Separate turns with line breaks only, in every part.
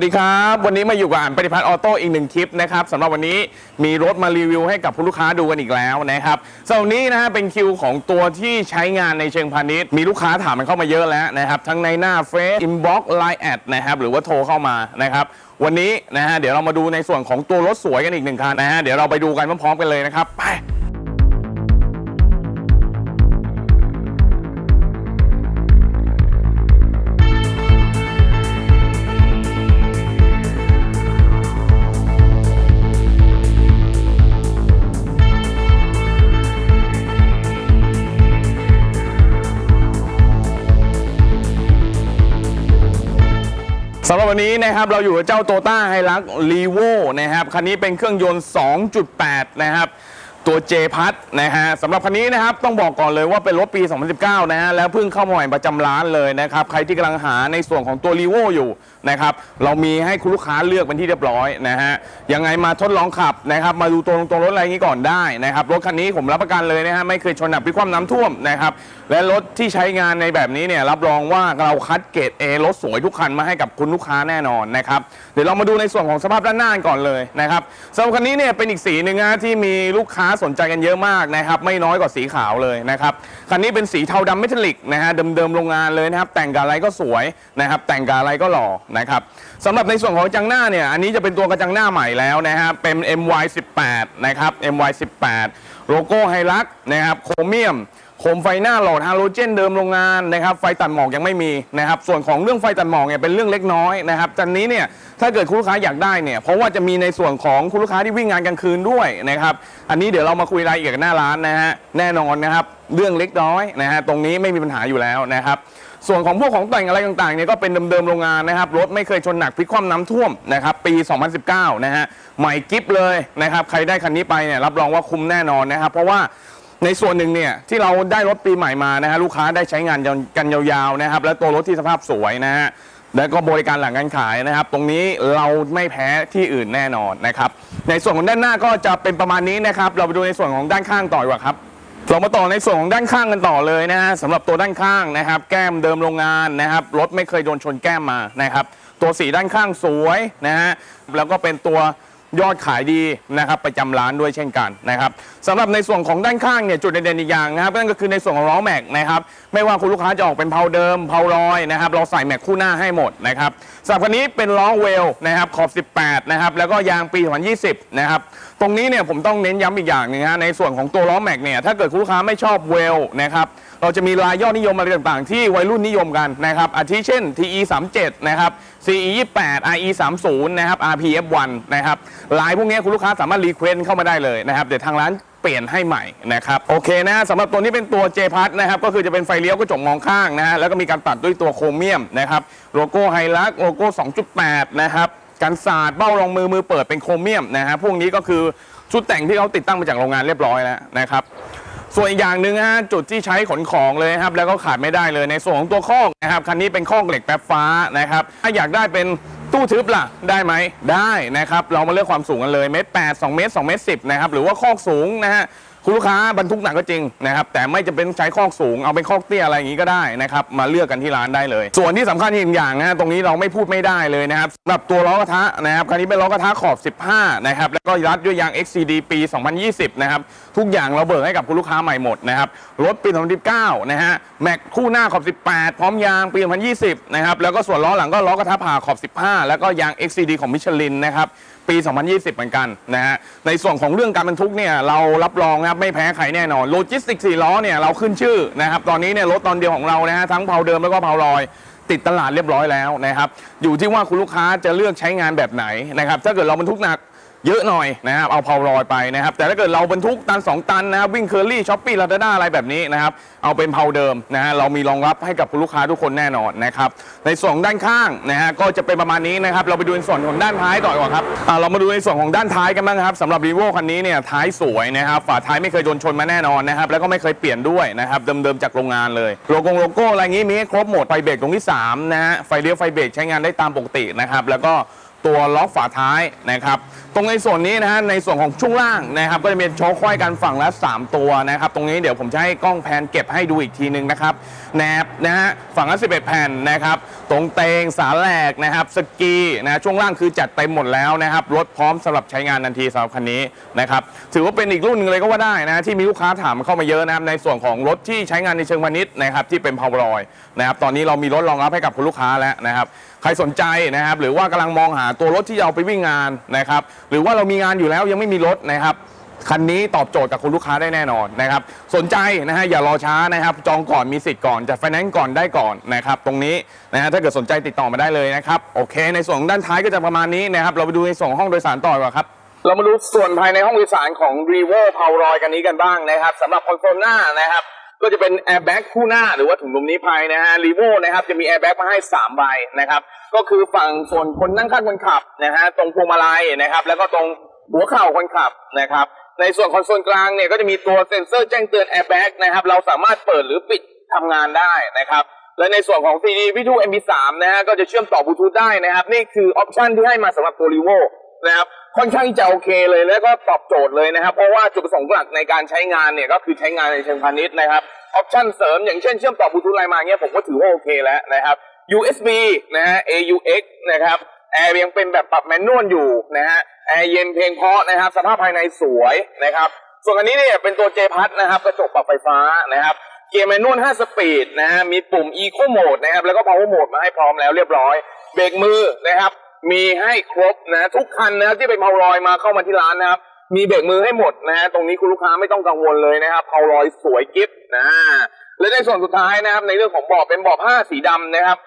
วัสดีครับ วันนี้มาอยู่กับอ่านปฏิพัฒน์ออโต้อีกหนึ่งคลิปนะครับสำหรับวันนี้มีรถมารีวิวให้กับผู้ลูกค้าดูกันอีกแล้วนะครับสำหรับวันนี้นะฮะเป็นคิวของตัวที่ใช้งานในเชิงพาณิชย์ มีลูกค้าถามมันเข้ามาเยอะแล้วนะครับทั้งในหน้าเฟซอินบ็อกซ์ไลน์แอดนะครับหรือว่าโทรเข้ามานะครับวันนี้นะฮะเดี๋ยวเรามาดูในส่วนของตัวรถสวยกันอีกหนึ่งคันนะฮะเดี๋ยวเราไปดูกันพร้อมๆกันเลยนะครับไป สำหรับวันนี้นะครับเราอยู่กับเจ้าโตต้าไฮรักรีโวนะครับคันนี้เป็นเครื่องยนต์ 2.8 นะครับ ตัว J พัทนะฮะสำหรับคันนี้นะครับต้องบอกก่อนเลยว่าเป็นรถปี 2019 นะฮะแล้วเพิ่งเข้ามาใหม่ประจำร้านเลยนะครับใครที่กำลังหาในส่วนของตัวรีโวอยู่นะครับเรามีให้คุณลูกค้าเลือกเป็นที่เรียบร้อยนะฮะยังไงมาทดลองขับนะครับมาดูตัวตรงรถอะไรนี้ก่อนได้นะครับรถคันนี้ผมรับประกันเลยนะฮะไม่เคยชนหนักพิความน้ำท่วมนะครับและรถที่ใช้งานในแบบนี้เนี่ยรับรองว่าเราคัดเกรด A รถสวยทุกคันมาให้กับคุณลูกค้าแน่นอนนะครับเดี๋ยวเรามาดูในส่วนของสภาพด้านหน้าก่อนเลยนะครับสำหรับคันนี้เนี่ยเป็นอีกสีหนึ่งนะที่มีลูกค้าสนใจกันเยอะมากนะครับไม่น้อยกว่าสีขาวเลยนะครับคันนี้เป็นสีเทาดำเมทัลลิกนะฮะเดิมๆโรงงานเลยนะครับแต่งกับอะไรก็สวยนะครับแต่งกับอะไรก็หล่อนะครับสำหรับในส่วนของกระจังหน้าเนี่ยอันนี้จะเป็นตัวกระจังหน้าใหม่แล้วนะฮะเป็น MY18 นะครับ MY18 โลโก้ไฮลักนะครับโครเมียม โคมไฟหน้าหลอดฮาโลเจนเดิมโรงงานนะครับไฟตัดหมอกยังไม่มีนะครับส่วนของเรื่องไฟตัดหมอกเนี่ยเป็นเรื่องเล็กน้อยนะครับจันนี้เนี่ยถ้าเกิดคุณลูกค้าอยากได้เนี่ยเพราะว่าจะมีในส่วนของคุณลูกค้าที่วิ่งงานกลางคืนด้วยนะครับอันนี้เดี๋ยวเรามาคุยรายละเอียดกันหน้าร้านนะฮะแน่นอนนะครับเรื่องเล็กน้อยนะฮะตรงนี้ไม่มีปัญหาอยู่แล้วนะครับส่วนของพวกของแต่งอะไรต่างๆเนี่ยก็เป็นเดิมๆโรงงานนะครับรถไม่เคยชนหนักพลิกคว่ำน้ำท่วมนะครับปี 2019 นะฮะใหม่กิฟเลยนะครับใครได้คันนี้ไปเนี่ยรับรองว่าคุ้มแน่นอนนะครับเพราะว่า ในส่วนหนึ่งเนี่ยที่เราได้รถปีใหม่มานะฮะลูกค้าได้ใช้งานกันยาวๆนะครับ และตัวรถที่สภาพสวยนะฮะแล้วก็บริการหลังการขายนะครับ ตรงนี้เราไม่แพ้ที่อื่นแน่นอนนะครับ ในส่วนของด้านหน้าก็จะเป็นประมาณนี้นะครับ เราไปดูในส่วนของด้านข้างต่อดีกว่าครับเรามาต่อในส่วนของด้านข้างกันต่อเลยนะฮะสำหรับตัวด้านข้างนะครับ แก้มเดิมโรงงานนะครับรถไม่เคยโดนชนแก้มมานะครับ ตัวสีด้านข้างสวยนะฮะแล้วก็เป็นตัว ยอดขายดีนะครับประจำร้านด้วยเช่นกันนะครับสำหรับในส่วนของด้านข้างเนี่ยจุดเด่นๆอีกอย่างนะครับนั่นก็คือในส่วนของล้อแม็กนะครับไม่ว่าคุณลูกค้าจะออกเป็นเพาเดิมเพาลอยนะครับเราใส่แม็กคู่หน้าให้หมดนะครับสำหรับคันนี้เป็นล้อเวลนะครับขอบ 18นะครับแล้วก็ยางปี 2020 นะครับ ตรงนี้เนี่ยผมต้องเน้นย้ำอีกอย่างหนึงฮะในส่วนของตัวล้อแม็กเนี่ยถ้าเกิดคุณลูกค้าไม่ชอบเวลนะครับเราจะมีลายยอดนิยมอะไรต่างๆ ที่วัยรุ่นนิยมกันนะครับอาทิเช่น TE 37นะครับ CE 28 RE 30นะครับ RPF 1นะครับลายพวกนี้คุณลูกค้าสามารถรีเควสเข้ามาได้เลยนะครับเดี๋ยวทางร้านเปลี่ยนให้ใหม่นะครับโอเคนะสำหรับตัวนี้เป็นตัว J พัทนะครับก็คือจะเป็นไฟเลี้ยวกระจกมองข้างนะฮะแล้วก็มีการตัดด้วยตัวโครเมียมนะครับโลโก้ไฮลักโลโก้ 2.8 นะครับ กันสาดเบ้ารองมือมือเปิดเป็นโครเมียมนะฮะพวกนี้ก็คือชุดแต่งที่เขาติดตั้งมาจากโรงงานเรียบร้อยแล้วนะครับ ส่วนอีกอย่างหนึ่งฮะจุดที่ใช้ขนของเลยครับ แล้วก็ขาดไม่ได้เลยในส่วนของตัวคอกนะครับคันนี้เป็นคอกเหล็กแป๊บฟ้านะครับถ้าอยากได้เป็นตู้ทึบล่ะได้ไหมได้นะครับ เรามาเลือกความสูงกันเลยเมตรแปดสองเมตรสองเมตรสิบนะครับหรือว่าคอกสูงนะฮะ คุณลูกค้าบรรทุกหนักก็จริงนะครับแต่ไม่จำเป็นใช้คอกสูงเอาเป็นคอกเตี้ยอะไรอย่างนี้ก็ได้นะครับมาเลือกกันที่ร้านได้เลย ส่วนที่สำคัญอีกอย่างนะตรงนี้เราไม่พูดไม่ได้เลยนะครับสำหรับตัวล้อกระทะนะครับคันนี้เป็นล้อกระทะขอบ 15นะครับแล้วก็รัดด้วยยาง XCD ปี 2020 นะครับทุกอย่างเราเบิกให้กับคุณลูกค้าใหม่หมดนะครับรถปี 2019 นะฮะแม็กคู่หน้าขอบ 18 พร้อมยางปี 2020 นะครับแล้วก็ส่วนล้อหลังก็ล้อกระทะผ่าขอบ 15 แล้วก็ยาง XCD ของมิชลินนะครับ ปี 2020 เหมือนกันนะฮะในส่วนของเรื่องการบรรทุกเนี่ยเรารับรองนะครับไม่แพ้ใครแน่นอนโลจิสติกสี่ล้อเนี่ยเราขึ้นชื่อนะครับตอนนี้เนี่ยรถตอนเดียวของเรานะฮะทั้งเผาเดิมแล้วก็เผาลอย ติดตลาดเรียบร้อยแล้วนะครับอยู่ที่ว่าคุณลูกค้าจะเลือกใช้งานแบบไหนนะครับถ้าเกิดเราบรรทุกหนัก เยอะหน่อยนะครับเอาเผาลอยไปนะครับ แต่ถ้าเกิดเราบรรทุกตัน 2 ตันนะครับวิ่งเคอรี่ช้อปปี้ลาดาด้าอะไรแบบนี้นะครับ เอาเป็นเผาเดิมนะฮะเรามีรองรับให้กับคุณลูกค้าทุกคนแน่นอนนะครับในส่วนของด้านข้างนะฮะก็จะเป็นประมาณนี้นะครับ เราไปดูในส่วนของด้านท้ายต่อดีกว่าครับอ่าเรามาดูในส่วนของด้านท้ายกันบ้างครับสำหรับรีโวคันนี้เนี่ยท้ายสวยนะครับฝาท้ายไม่เคยโดนชนมาแน่นอนนะครับแล้วก็ไม่เคยเปลี่ยนด้วยนะครับเดิมๆจากโรงงานเลยโลโก้โลโก้อะไรงี้มีให้ครบหมดไฟเบรกตรงที่สามนะฮะไฟเลี้ยวไฟเบรกใช้งานได้ตามปกตินะครับแล้วก็ ตัวล็อกฝาท้ายนะครับ ตรงในส่วนนี้นะฮะในส่วนของช่วงล่างนะครับ ก็จะเป็นโชคควายกันฝั่งละ 3 ตัวนะครับ ตรงนี้เดี๋ยวผมจะให้กล้องแพนเก็บให้ดูอีกทีหนึงนะครับแนบนะฮะฝั่งละ11 แผ่นนะครับ ตรงเตงสาแหลกนะครับสกีนะช่วงล่างคือจัดเต็มหมดแล้วนะครับรถพร้อมสำหรับใช้งานทันทีสำหรับคันนี้นะครับถือว่าเป็นอีกรุ่นหนึงเลยก็ว่าได้นะที่มีลูกค้าถามเข้ามาเยอะนะครับในส่วนของรถที่ใช้งานในเชิงพาณิชย์นะครับที่เป็นพาวรอยนะครับตอนนี้เรามีรถรองรับให้กับคุณลูกค้าแล้วนะครับใครสนใจนะครับ หรือว่ากำลังมองหาตัวรถที่จะเอาไปวิ่งงานนะครับ หรือว่าเรามีงานอยู่แล้วยังไม่มีรถนะครับคันนี้ตอบโจทย์กับคุณลูกค้าได้แน่นอนนะครับ สนใจนะฮะอย่ารอช้านะครับ จองก่อนมีสิทธิ์ก่อนจัดไฟแนนซ์ก่อนได้ก่อนนะครับ ตรงนี้นะฮะถ้าเกิดสนใจติดต่อมาได้เลยนะครับโอเค ในส่วนด้านท้ายก็จะประมาณนี้นะครับ เราไปดูในส่วนห้องโดยสารต่อกว่าครับเรามาดูส่วนภายในห้องโดยสารของ r e v o p o w e r o y กันนี้กันบ้างนะครับสำหรับคอนโซลหน้านะครับ ก็จะเป็นแอร์แบ็กคู่หน้าหรือว่าถุงลมนิรภัยนะฮะรีโวนะครับจะมีแอร์แบ็กมาให้3ใบนะครับก็คือฝั่งส่วนคนนั่งข้างคนขับนะฮะตรงพวงมาลัยนะครับแล้วก็ตรงหัวเข่าคนขับนะครับในส่วนคอนโซลกลางเนี่ยก็จะมีตัวเซ็นเซอร์แจ้งเตือนแอร์แบ็กนะครับเราสามารถเปิดหรือปิดทำงานได้นะครับและในส่วนของ CD V2 MP3 นะฮะก็จะเชื่อมต่อบลูทูธได้นะครับนี่คือออปชันที่ให้มาสำหรับตัวรีโว นะครับค่อนข้างจะโอเคเลยแล้วก็ตอบโจทย์เลยนะครับ เพราะว่าจุดประสงค์หลักในการใช้งานเนี่ยก็คือใช้งานในเชิงพาณิชย์นะครับออปชันเสริมอย่างเช่นเชื่อมต่อบลูทูธอะไรมาเงี้ยผมก็ถือว่าโอเคแล้วนะครับ USB นะฮะ AUX นะครับแอร์ยังเป็นแบบปรับแมนนวลอยู่นะฮะแอร์เย็นเพลงเพราะนะครับ สภาพภายในสวยนะครับส่วนอันนี้เนี่ยเป็นตัว J พัดนะครับกระจกปรับไฟฟ้านะครับเกียร์แมนนวล 5 สปีดนะฮะมีปุ่ม Eco Mode นะครับแล้วก็ Power Mode มาให้พร้อมแล้วเรียบร้อย เบรกมือนะครับ มีให้ครบนะทุกคันนะครับที่เป็นเพารอยมาเข้ามาที่ร้านนะครับ มีเบรกมือให้หมดนะฮะตรงนี้คุณลูกค้าไม่ต้องกังวลเลยนะครับเพารอยสวยกิฟต์นะและในส่วนสุดท้ายนะครับ ในเรื่องของเบาะเป็นเบาะผ้าสีดำนะครับ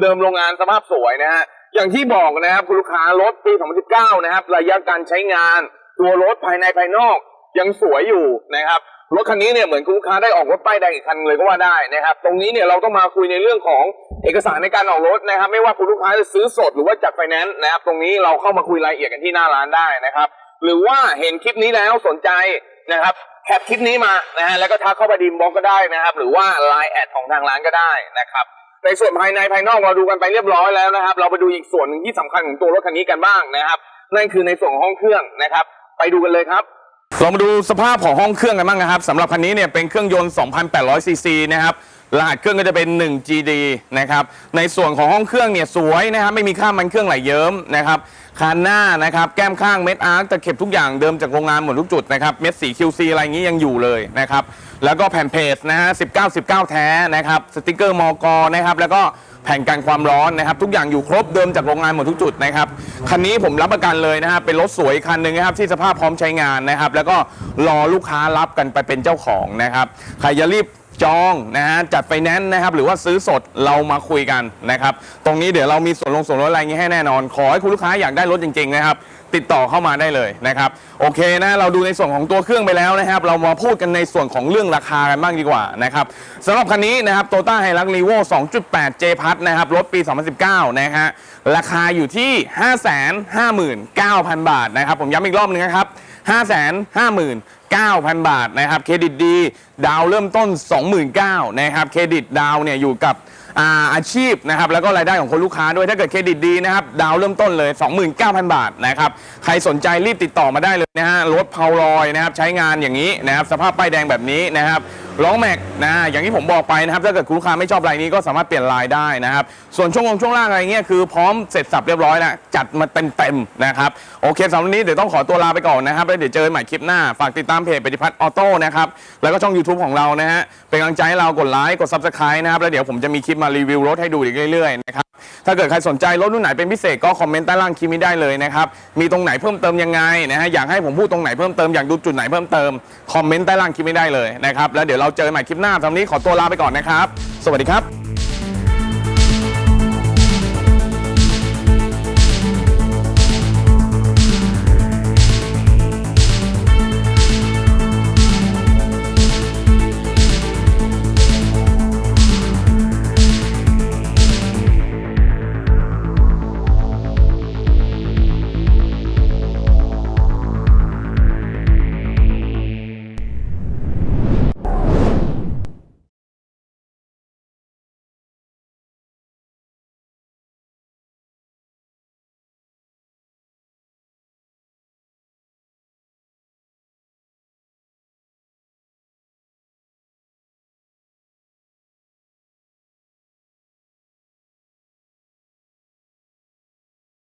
เดิมๆโรงงานสภาพสวยนะฮะอย่างที่บอกนะครับคุณลูกค้ารถปี 2019 นะครับ ระยะการใช้งาน ตัวรถภายในภายนอกยังสวยอยู่นะครับ รถคันนี้เนี่ยเหมือนคุณลูกค้าได้ออกรถป้ายแดงอีกคันเลยก็ว่าได้นะครับตรงนี้เนี่ยเราต้องมาคุยในเรื่องของเอกสารในการออกรถนะครับ ไม่ว่าคุณลูกค้าจะซื้อสดหรือว่าจัดไฟแนนซ์นะครับตรงนี้เราเข้ามาคุยรายละเอียดกันที่หน้าร้านได้นะครับ หรือว่าเห็นคลิปนี้แล้วสนใจนะครับแคปคลิปนี้มานะฮะแล้วก็ทักเข้ามาดีมบล็อกก็ได้นะครับ หรือว่าไลน์แอดของทางร้านก็ได้นะครับในส่วนภายในภายนอกเราดูกันไปเรียบร้อยแล้วนะครับ เราไปดูอีกส่วนหนึ่งที่สำคัญของตัวรถคันนี้กันบ้างนะครับ นั่นคือในส่วนของห้องเครื่องนะครับ ไปดูกันเลยครับ เรามาดูสภาพของห้องเครื่องกันบ้างนะครับสำหรับคันนี้เนี่ยเป็นเครื่องยนต์ 2,800ซีซีนะครับ รหัสเครื่องก็จะเป็น 1 GD นะครับในส่วนของห้องเครื่องเนี่ยสวยนะครับไม่มีค่ามันเครื่องไหลเยิ้มนะครับคานหน้านะครับแก้มข้างเม็ดอาร์คตะเข็บทุกอย่างเดิมจากโรงงานหมดทุกจุดนะครับเม็ดสี QC อะไรอย่างนี้ยังอยู่เลยนะครับแล้วก็แผ่นเพจนะฮะ19 19 แท้นะครับสติกเกอร์มอกนะครับแล้วก็แผ่นกันความร้อนนะครับ ทุกอย่างอยู่ครบเดิมจากโรงงานหมดทุกจุดนะครับคันนี้ผมรับประกันเลยนะครับเป็นรถสวยคันหนึ่งนะครับที่สภาพพร้อมใช้งานนะครับ แล้วก็รอลูกค้ารับกันไปเป็นเจ้าของนะครับใครจะรีบ จองนะฮะจัดไฟแนนซ์นะครับหรือว่าซื้อสดเรามาคุยกันนะครับ ตรงนี้เดี๋ยวเรามีส่วนลงส่วนลดอะไรอย่างนี้ให้แน่นอน ขอให้คุณลูกค้าอยากได้รถจริงๆนะครับ ติดต่อเข้ามาได้เลยนะครับ โอเคนะเราดูในส่วนของตัวเครื่องไปแล้วนะครับ เรามาพูดกันในส่วนของเรื่องราคากันบ้างดีกว่านะครับสำหรับคันนี้นะครับโตต้าไฮรักรีโว2.8 J พัทนะครับรถปี 2019 นะฮะราคาอยู่ที่ 559,000 บาทนะครับ ผมย้ำอีกรอบหนึงนะครับ 9,000 บาทนะครับ เครดิตดี ดาวเริ่มต้น 29,000นะครับ เครดิตดาวเนี่ยอยู่กับอาอาชีพนะครับแล้วก็รายได้ของคนลูกค้าด้วยถ้าเกิดเครดิตดีนะครับดาวเริ่มต้นเลย 29,000 บาทนะครับใครสนใจรีบติดต่อมาได้เลยนะฮะรถเพาลอยนะครับใช้งานอย่างนี้นะครับสภาพป้ายแดงแบบนี้นะครับ ล้อแม็กนะอย่างที่ผมบอกไปนะครับถ้าเกิดคุณลูกค้าไม่ชอบลายนี้ก็สามารถเปลี่ยนลายได้นะครับส่วนช่วงลงช่วงล่างอะไรเงี้ยคือพร้อมเสร็จสับเรียบร้อยแล้วจัดมาเต็มๆนะครับโอเคสำหรับวันนี้เดี๋ยวต้องขอตัวลาไปก่อนนะครับแล้วเดี๋ยวเจอกันใหม่คลิปหน้าฝากติดตามเพจปฏิพัฒน์ออโต้นะครับแล้วก็ช่อง YouTube ของเรานะฮะเป็นกำลังใจให้เรากดไลค์กด Subscribe นะครับแล้วเดี๋ยวผมจะมีคลิปมารีวิวรถให้ดูอีกเรื่อยๆนะครับถ้าเกิดใครสนใจรถรุ่นไหนเป็นพิเศษก็คอมเมนต์ใต้ล่างคลิปนี้ได้เลยนะครับ มีตรงไหนเพิ่มเติมยังไงนะฮะ อยากให้ผมพูดตรงไหนเพิ่มเติม อยากดูจุดไหนเพิ่มเติม คอมเมนต์ใต้ล่างคลิปนี้ได้เลยนะครับ แล้วเดี๋ยวเราเจอกันใหม่คลิปหน้าสำหรับนี้ขอตัวลาไปก่อนนะครับ สวัสดีครับ